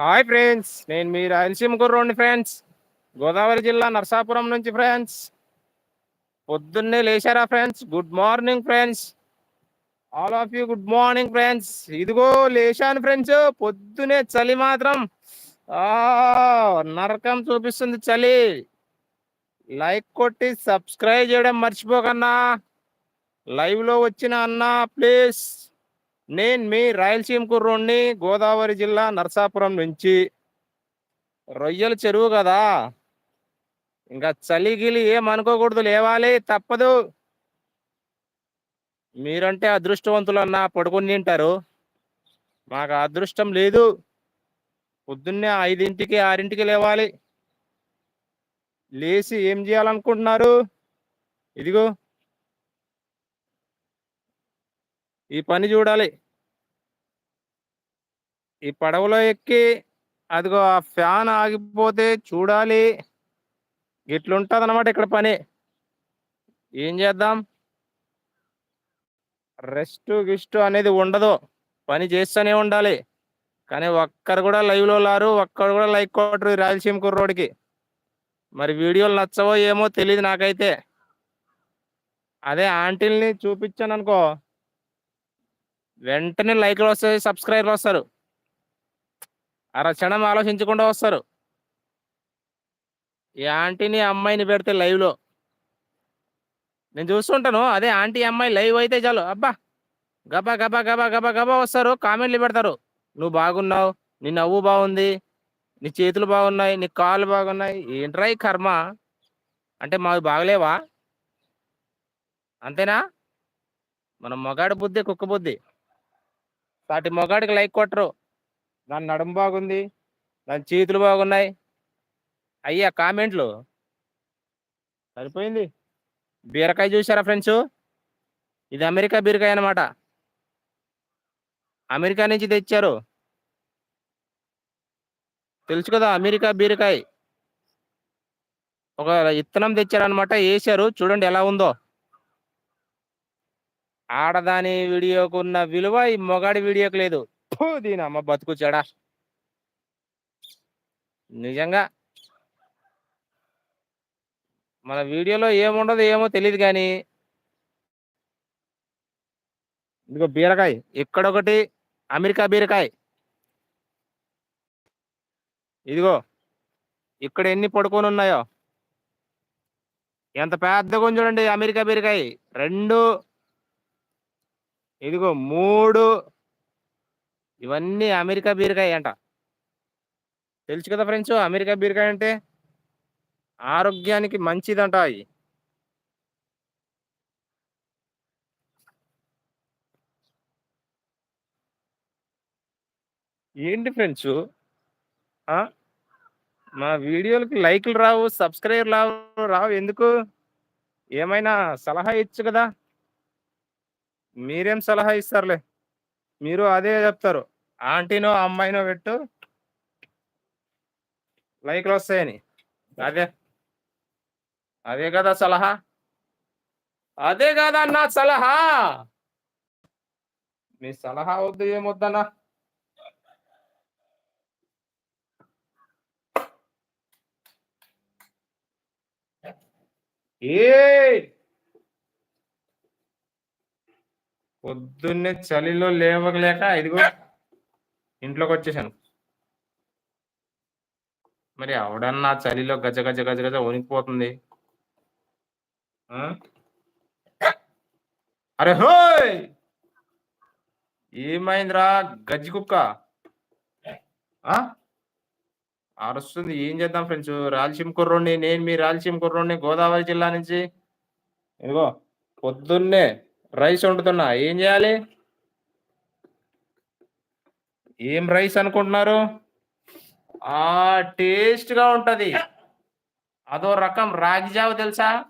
Hi friends నేను మీ రాయలసీమ కుర్రోండి ఫ్రెండ్స్. గోదావరి జిల్లా నరసాపురం నుంచి ఫ్రెండ్స్. పొద్దున్నే లేచారా friends? Good morning friends. All of you good morning friends ఇదిగో లేచాను ఫ్రెండ్స్. పొద్దునే చలి మాత్రం. నరకం చూపిస్తుంది చలి. లైక్ కొట్టి సబ్స్క్రైబ్ చేయడం మర్చిపోకన్నా. లైవ్లో వచ్చిన అన్నా ప్లీజ్ నేను మీ రాయలసీమ కుర్రోడిని గోదావరి జిల్లా నరసాపురం నుంచి. రొయ్యల చెరువు కదా. ఇంకా చలిగిలి ఏమనుకోకూడదు లేవాలి తప్పదు. మీరంటే అదృష్టవంతులు అన్న పడుకుని తింటారు. మాకు అదృష్టం లేదు. పొద్దున్నే ఐదింటికి ఆరింటికి లేవాలి. లేచి ఏం చేయాలనుకుంటున్నారు? ఇదిగో. ఈ పని చూడాలి. ఈ పడవలో ఎక్కి అదిగో ఆ ఫ్యాన్ ఆగిపోతే చూడాలి. గిట్లుంటుంది అనమాట ఇక్కడ పని. ఏం చేద్దాం? రెస్ట్ గిస్ట్ అనేది ఉండదు. పని చేస్తూనే ఉండాలి. కానీ ఒక్కరు కూడా లైవ్లో లారు ఒక్కరు కూడా లైక్ కొట్టరు రాయలసీమ కుర్రోడికి మరి వీడియోలు నచ్చవో ఏమో తెలియదు నాకైతే. అదే ఆంటీల్ని చూపించాను అనుకో వెంటనే లైక్లు వస్తాయి సబ్స్క్రైబర్లు వస్తారు. అర క్షణం ఆలోచించకుండా వస్తారు. ఈ ఆంటీని అమ్మాయిని పెడితే లైవ్లో. నేను చూస్తుంటాను అదే ఆంటీ అమ్మాయి లైవ్ అయితే చాలు. అబ్బా! గబా గబా గబా గబా గబా వస్తారు కామెంట్లు పెడతారు. నువ్వు బాగున్నావు నీ నవ్వు బాగుంది నీ చేతులు బాగున్నాయి నీ కాళ్ళు బాగున్నాయి ఏంట్రా ఈ కర్మ? అంటే మావి బాగలేవా? అంతేనా? మన మగాడి బుద్ధి కుక్క బుద్ధి. వాటి మగాడికి లైక్ కొట్టరు. దాని నడుము బాగుంది దాని చేతులు బాగున్నాయి. అయ్యా కామెంట్లు. సరిపోయింది. బీరకాయ చూసారా ఫ్రెండ్స్? ఇది అమెరికా బీరకాయ అన్నమాట. అమెరికా నుంచి తెచ్చారు. తెలుసు కదా అమెరికా బీరకాయ. ఒక ఇత్తనం తెచ్చారనమాట వేసారు చూడండి ఎలా ఉందో. ఆడదాని వీడియోకు ఉన్న విలువ ఈ మొగాడి వీడియోకి లేదు. దీని అమ్మ బతుకు చెడా. నిజంగా మన వీడియోలో ఏముండదు ఏమో తెలియదు కానీ ఇదిగో బీరకాయ ఇక్కడొకటి అమెరికా బీరకాయ. ఇదిగో ఇక్కడ ఎన్ని పడుకొని ఉన్నాయో ఎంత పెద్దగా చూడండి అమెరికా బీరకాయ. రెండు ఇదిగో మూడు. ఇవన్నీ అమెరికా బీరకాయ అంట. తెలుసు కదా ఫ్రెండ్స్ అమెరికా బీరకాయ అంటే ఆరోగ్యానికి మంచిదంట అవి ఏంటి ఫ్రెండ్స్? మా వీడియోలకి లైక్లు రావు సబ్స్క్రైబ్ రావు రావు ఎందుకు? ఏమైనా సలహా ఇచ్చు కదా? మీరేం సలహా ఇస్తారులే? మీరు అదే చెప్తారు. ఆంటీనో అమ్మాయినో పెట్టు. లైక్లు వస్తాయని. అదే. అదే కదా సలహా? అదే కదా అన్న సలహా? మీ సలహా వద్దు ఏమొద్దన్నా? ఏ పొద్దున్నే చలిలో లేవలేక ఇదిగో ఇంట్లోకి వచ్చేసాను మరి ఆవిడన్నా చలిలో గజ గజ గజ గజ వణికిపోతుంది. ఆ? అరే హోయ్! ఏమైందిరా గజ్జి కుక్క? ఆ? అరుస్తుంది. ఏం చేద్దాం ఫ్రెండ్స్? రాయలసీమ కుర్రోడిని నేను మీ రాయలసీమ కుర్రోడిని గోదావరి జిల్లా నుంచి ఇదిగో పొద్దున్నే రైస్ వండుతున్నా ఏం చేయాలి? ఏం రైస్ అనుకుంటున్నారు? ఆ టేస్ట్గా ఉంటుంది. అదో రకం రాగి జావ తెలుసా?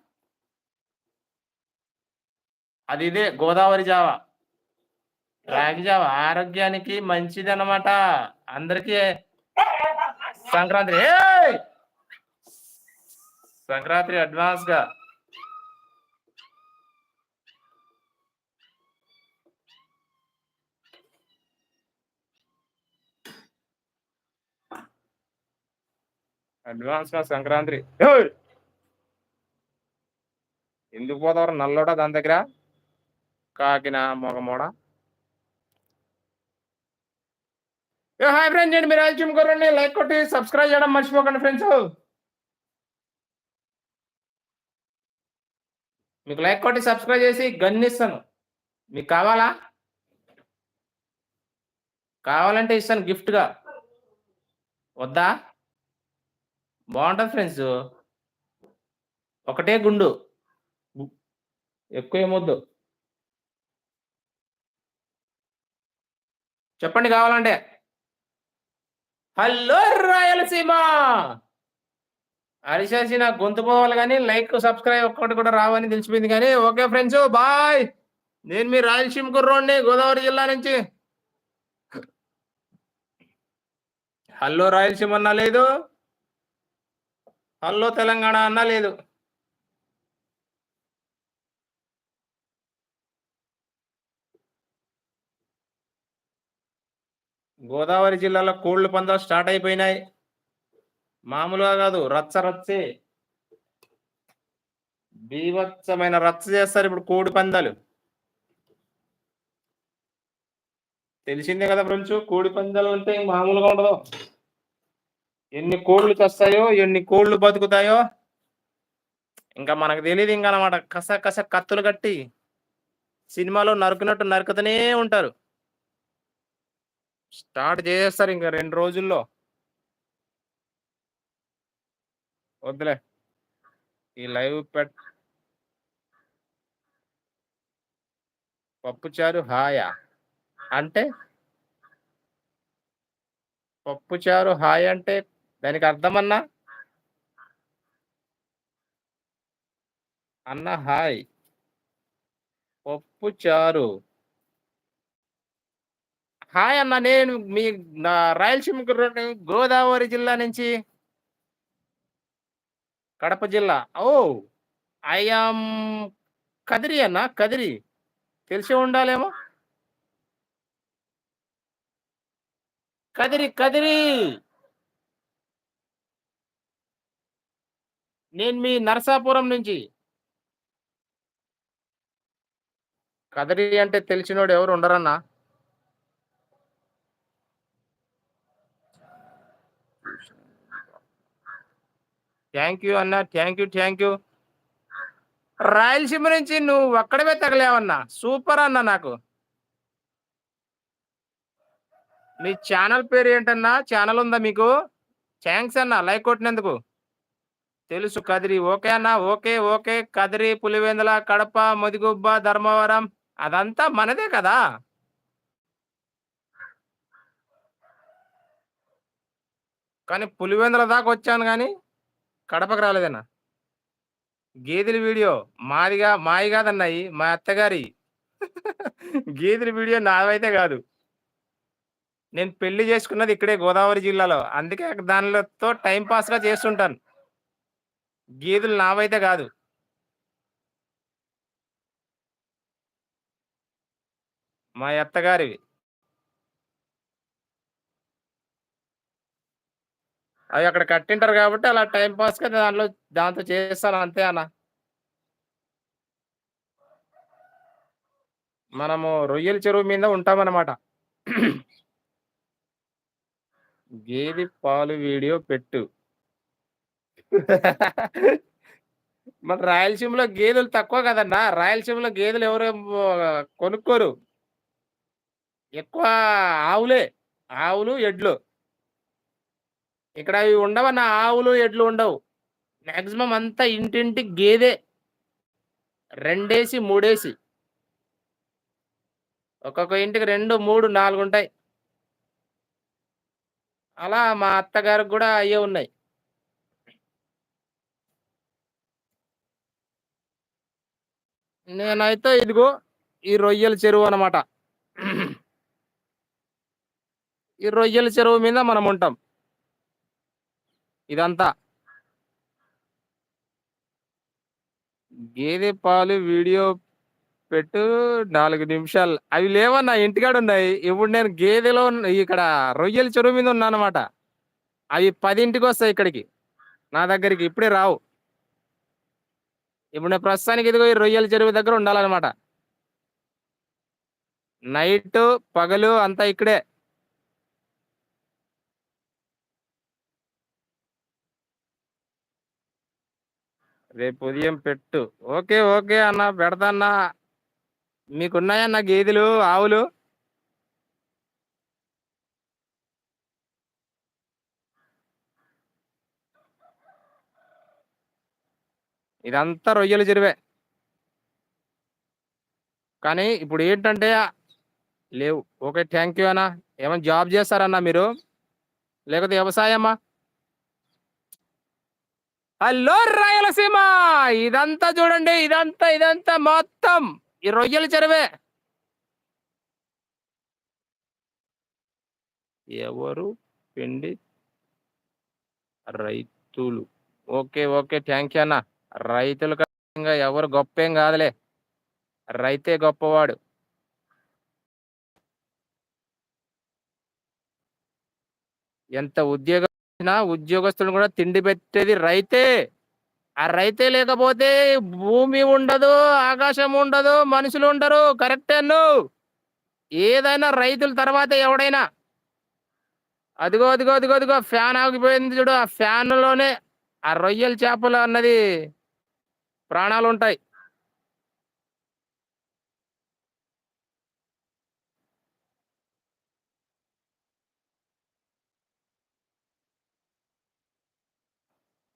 అది ఇదే గోదావరి జావ. రాగి జావ ఆరోగ్యానికి మంచిది అన్నమాట అందరికీ సంక్రాంతి. సంక్రాంతి అడ్వాన్స్గా అడ్వాన్స్గా సంక్రాంతి ఎందుకు పోతారు నల్లోడా దాని దగ్గర? కాకిన మొగమోడ. హాయ్ ఫ్రెండ్స్ నేను మీరు ఆల్చిమ్ కొరండి లైక్ కొట్టి సబ్స్క్రైబ్ చేయడం మర్చిపోకండి ఫ్రెండ్స్. మీకు లైక్ కొట్టి సబ్స్క్రైబ్ చేసి గన్నిస్తాను. మీకు కావాలా? కావాలంటే ఇస్తాను గిఫ్ట్గా. వద్దా? బాగుంటుంది ఫ్రెండ్స్. ఒకటే గుండు. ఎక్కువ ఏమొద్దు. చెప్పండి కావాలంటే. హలో రాయలసీమ! అరిసేసి నాకు గొంతు పోవాలి కానీ లైక్ సబ్స్క్రైబ్ ఒక్కటి కూడా రావని తెలిసిపోయింది కానీ ఓకే ఫ్రెండ్స్ బాయ్. నేను మీ రాయలసీమ కుర్రోడ్ని గోదావరి జిల్లా నుంచి. హలో రాయలసీమ అన్నా లేదు. హలో తెలంగాణ అన్నా లేదు. గోదావరి జిల్లాలో కోళ్ళ పందాలు స్టార్ట్ అయిపోయినాయి. మామూలుగా కాదు రచ్చ రచ్చే. బీభత్సమైన రచ్చ చేస్తారు ఇప్పుడు కోడి పందాలు. తెలిసిందే కదా ఫ్రెండ్స్ కోడి పందాలు అంటే మామూలుగా ఉండదు. ఎన్ని కోళ్ళు చస్తాయో ఎన్ని కోళ్ళు బతుకుతాయో ఇంకా మనకు తెలియదు ఇంకా అనమాట కస కస కత్తులు కట్టి సినిమాలో నరుకునట్టు నరుకుతూనే ఉంటారు. స్టార్ట్ చేసేస్తారు ఇంకా రెండు రోజుల్లో. వద్దులే. ఈ లైవ్ పెట్ పప్పుచారు హాయా? అంటే పప్పుచారు హాయ్ అంటే దానికి అర్థమన్నా? అన్న హాయ్. పప్పు చారు. హాయ్ అన్న నేను మీ నా రాయలసీమ గోదావరి జిల్లా నుంచి. కడప జిల్లా. ఓ ఐఆమ్ కదిరి అన్న కదిరి. తెలిసి ఉండాలేమో. కదిరి కదిరి. నేను మీ నరసాపురం నుంచి. కదరి అంటే తెలిసినోడు ఎవరు ఉండరన్నా? థ్యాంక్ యూ అన్న thank you thank you. Rayalaseema నుంచి నువ్వు ఒక్కడవే తగలేవన్నా? సూపర్ అన్న నాకు. మీ ఛానల్ పేరు ఏంటన్నా? ఛానల్ ఉందా మీకు? థ్యాంక్స్ అన్న లైక్ కొట్టినందుకు. తెలుసు కదిరి ఓకే అన్న ఓకే ఓకే. కదిరి పులివెందుల కడప ముదిగుబ్బ ధర్మవరం. అదంతా మనదే కదా? కానీ పులివెందుల దాకా వచ్చాను కానీ కడపకు రాలేదన్నా. గేదెల వీడియో మాదిగా మాయి కాదన్నాయి మా అత్తగారి. గేదెల వీడియో నావైతే కాదు. నేను పెళ్ళి చేసుకున్నది ఇక్కడే గోదావరి జిల్లాలో. అందుకే దానితో టైంపాస్గా చేస్తుంటాను. గేదెలు నావైతే కాదు. మా అత్తగారివి. అవి అక్కడ కట్టింటారు కాబట్టి అలా టైం పాస్ దాంట్లో దాంతో చేస్తాను అంతే అన్న. మనము రొయ్యల చెరువు మీద ఉంటామన్నమాట. గేదె పాలు వీడియో పెట్టు. మన రాయలసీమలో గేదెలు తక్కువ కదన్నా రాయలసీమలో గేదెలు ఎవరు కొనుక్కోరు. ఎక్కువ ఆవులే ఆవులు ఎడ్లు. ఇక్కడ అవి ఉండవన్న ఆవులు ఎడ్లు ఉండవు. మాక్సిమం అంతా ఇంటింటి గేదె. రెండేసి మూడేసి. ఒక్కొక్క ఇంటికి రెండు మూడు నాలుగు ఉంటాయి. అలా మా అత్తగారికి కూడా అయ్యే ఉన్నాయి. నేనైతే ఇదిగో ఈ రొయ్యల చెరువు అనమాట ఈ రొయ్యల చెరువు మీద మనం ఉంటాం. ఇదంతా. గేదె పాలు వీడియో పెట్టు నాలుగు నిమిషాలు. అవి లేవన్నా ఇంటికాడ ఉన్నాయి. ఇప్పుడు నేను గేదెలో ఇక్కడ రొయ్యల చెరువు మీద ఉన్నా అనమాట అవి పదింటికి వస్తాయి ఇక్కడికి. నా దగ్గరికి ఇప్పుడే రావు. ఇప్పుడు నేను ప్రస్తుతానికి ఇదిగో ఈ రొయ్యల చెరువు దగ్గర ఉండాలన్నమాట. నైట్ పగలు అంతా ఇక్కడే. రేపు ఉదయం పెట్టు. ఓకే ఓకే అన్న పెడతాన్నా మీకున్నాయన్న గేదెలు ఆవులు? ఇదంతా రొయ్యల చెరువే. కానీ ఇప్పుడు ఏంటంటే లేవు. ఓకే థ్యాంక్ యూ అన్నా. ఏమైనా జాబ్ చేస్తారన్నా మీరు? లేకపోతే వ్యవసాయమా? హలో రాయలసీమ! ఇదంతా చూడండి ఇదంతా ఇదంతా మొత్తం ఈ రొయ్యల చెరువే. ఎవరు? పిండి? రైతులు. ఓకే ఓకే థ్యాంక్ యూ అన్నా. రైతులు ఇంకా ఎవరు గొప్పేం కాదులే. రైతే గొప్పవాడు. ఎంత ఉద్యోగం వచ్చినా ఉద్యోగస్తులు కూడా తిండి పెట్టేది రైతే. ఆ రైతే లేకపోతే భూమి ఉండదు ఆకాశం ఉండదు మనుషులు ఉండరు. కరెక్టే నువ్వు ఏదైనా రైతుల తర్వాత ఎవడైనా. అదిగో అదిగో అదిగో అదిగో ఫ్యాన్ ఆగిపోయింది చూడు. ఆ ఫ్యాన్లోనే ఆ రొయ్యల చేపలు అన్నది. ప్రాణాలు ఉంటాయి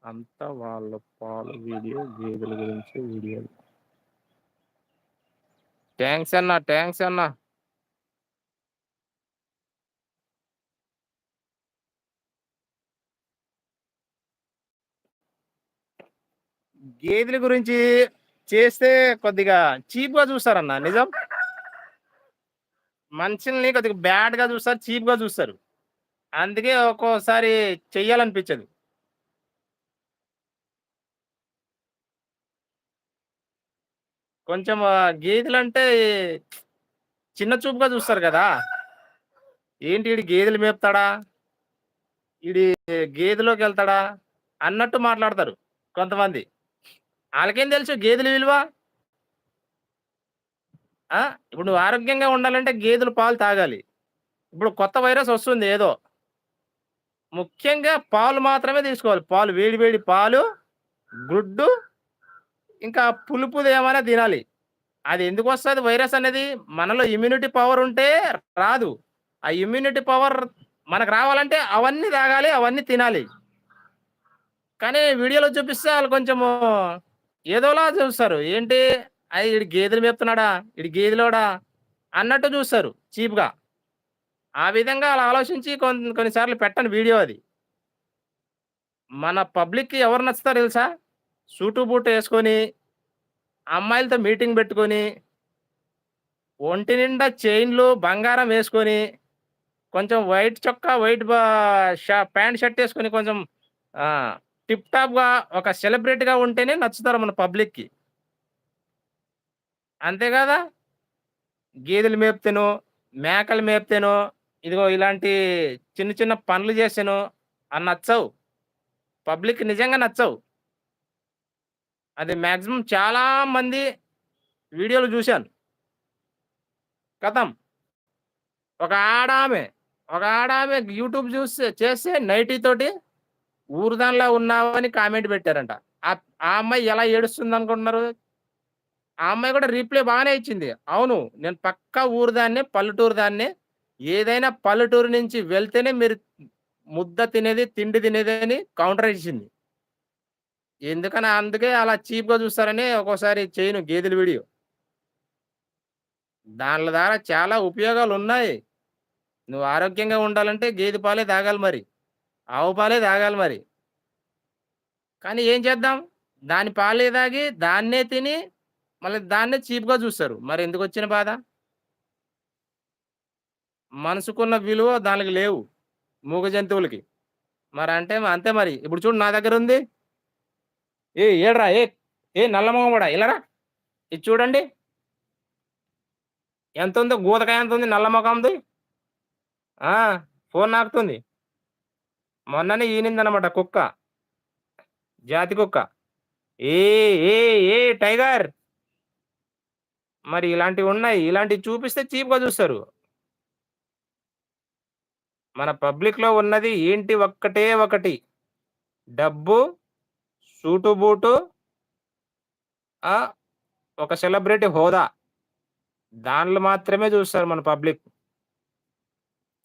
అంతా వాళ్ళ పాలు వీడియో గేదెల గురించి వీడియో. థ్యాంక్స్ అన్న థ్యాంక్స్ అన్న. గేదెల గురించి చేస్తే కొద్దిగా చీప్గా చూస్తారన్న నిజం? మనుషుల్ని కొద్దిగా బ్యాడ్గా చూస్తారు చీప్గా చూస్తారు. అందుకే ఒక్కోసారి చెయ్యాలనిపించదు. కొంచెం గేదెలు అంటే చిన్న చూపుగా చూస్తారు కదా. ఏంటి ఈడు గేదెలు మేపుతాడా? ఈడి గేదెలోకి వెళ్తాడా? అన్నట్టు మాట్లాడతారు కొంతమంది. వాళ్ళకేం తెలుసు? గేదెల విలువ? ఇప్పుడు నువ్వు ఆరోగ్యంగా ఉండాలంటే గేదెలు పాలు తాగాలి. ఇప్పుడు కొత్త వైరస్ వస్తుంది ఏదో. ముఖ్యంగా పాలు మాత్రమే తీసుకోవాలి. పాలు వేడి వేడి పాలు గుడ్డు ఇంకా పులుపుది ఏమైనా తినాలి. అది ఎందుకు వస్తుంది వైరస్ అనేది? మనలో ఇమ్యూనిటీ పవర్ ఉంటే రాదు. ఆ ఇమ్యూనిటీ పవర్ మనకు రావాలంటే అవన్నీ తాగాలి అవన్నీ తినాలి. కానీ వీడియోలో చూపిస్తే వాళ్ళు కొంచెము ఏదోలా చూస్తారు. ఏంటి? అది ఇడి గేదెలు మేపుతున్నాడా? ఇడి గేదెలోడా? అన్నట్టు చూస్తారు చీప్గా. ఆ విధంగా అలా ఆలోచించి కొన్ని కొన్నిసార్లు పెట్టండి వీడియో అది. మన పబ్లిక్కి ఎవరు నచ్చుతారు తెలుసా? సూటు బూటు వేసుకొని అమ్మాయిలతో మీటింగ్ పెట్టుకొని ఒంటి నిండా చైన్లు బంగారం వేసుకొని కొంచెం వైట్ చొక్కా వైట్ ప్యాంట్ షర్ట్ వేసుకొని కొంచెం టిప్ టాప్గా ఒక సెలబ్రిటీగా ఉంటేనే నచ్చుతారు మన పబ్లిక్కి. అంతే కదా? గేదెలు మేపుతాను మేకలు మేపుతాను ఇదిగో ఇలాంటి చిన్న చిన్న పనులు చేసాను అని నచ్చవు. పబ్లిక్ నిజంగా నచ్చవు. అది మ్యాక్సిమం చాలా మంది వీడియోలు చూశాను. కథం. ఒక ఆడామె ఒక ఆడామె యూట్యూబ్ చూస్తే చేస్తే నైటీ తోటి ఊరుదానిలో ఉన్నావని కామెంట్ పెట్టారంట. ఆ ఆ అమ్మాయి ఎలా ఏడుస్తుంది అనుకుంటున్నారు? ఆ అమ్మాయి కూడా రీప్లై బాగానే ఇచ్చింది. అవును నేను పక్కా ఊరుదాన్నే పల్లెటూరు దాన్నే ఏదైనా పల్లెటూరు నుంచి వెళ్తేనే మీరు ముద్ద తినేది తిండి తినేది అని కౌంటర్ ఇచ్చింది. ఎందుకని అందుకే అలా చీప్గా చూస్తారని ఒక్కోసారి చేయను గేదెల వీడియో. దాని ద్వారా చాలా ఉపయోగాలు ఉన్నాయి. నువ్వు ఆరోగ్యంగా ఉండాలంటే గేదె పాలే తాగాలి మరి. ఆవు పాలే తాగాలి మరి. కానీ ఏం చేద్దాం? దాని పాలే తాగి దాన్నే తిని మళ్ళీ దాన్నే చీప్గా చూస్తారు. మరి ఎందుకు వచ్చిన బాధ? మనసుకున్న విలువ దానికి లేవు మూగ జంతువులకి. మరి అంటే అంతే మరి. ఇప్పుడు చూడు నా దగ్గర ఉంది. ఏ ఏడ్రా ఏ ఏ నల్లమొగం కూడా ఇలారా ఇది చూడండి. ఎంత ఉందో? గూతకాయ ఎంత ఉంది? నల్ల మొఖంది ఉంది. ఫోన్ నాకుతుంది. మొన్ననే ఈనిందనమాట కుక్క. జాతి కుక్క. ఏ ఏ ఏ టైగర్! మరి ఇలాంటివి ఉన్నాయి. ఇలాంటివి చూపిస్తే చీప్గా చూస్తారు. మన పబ్లిక్లో ఉన్నది ఏంటి ఒక్కటే ఒకటి? డబ్బు సూటు బూటు ఒక సెలబ్రిటీ హోదా. దానిలో మాత్రమే చూస్తారు మన పబ్లిక్.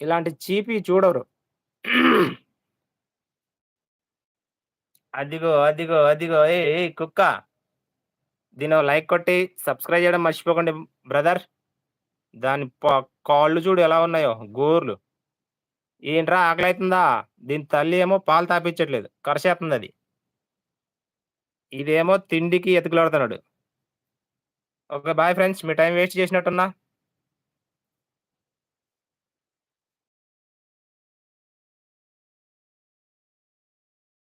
ఇలాంటి చీపి చూడరు. అదిగో అదిగో అదిగో ఏ ఏ కుక్క. దీని లైక్ కొట్టి సబ్స్క్రైబ్ చేయడం మర్చిపోకండి బ్రదర్. దాని కాళ్ళు చూడు ఎలా ఉన్నాయో గోర్లు. ఏంట్రా ఆకలి అవుతుందా దీని తల్లి ఏమో పాలు తాపించట్లేదు కరసేస్తుంది అది. ఇదేమో తిండికి ఎతుకులాడుతున్నాడు ఓకే బాయ్ ఫ్రెండ్స్ మీ టైం వేస్ట్ చేసినట్టున్నా.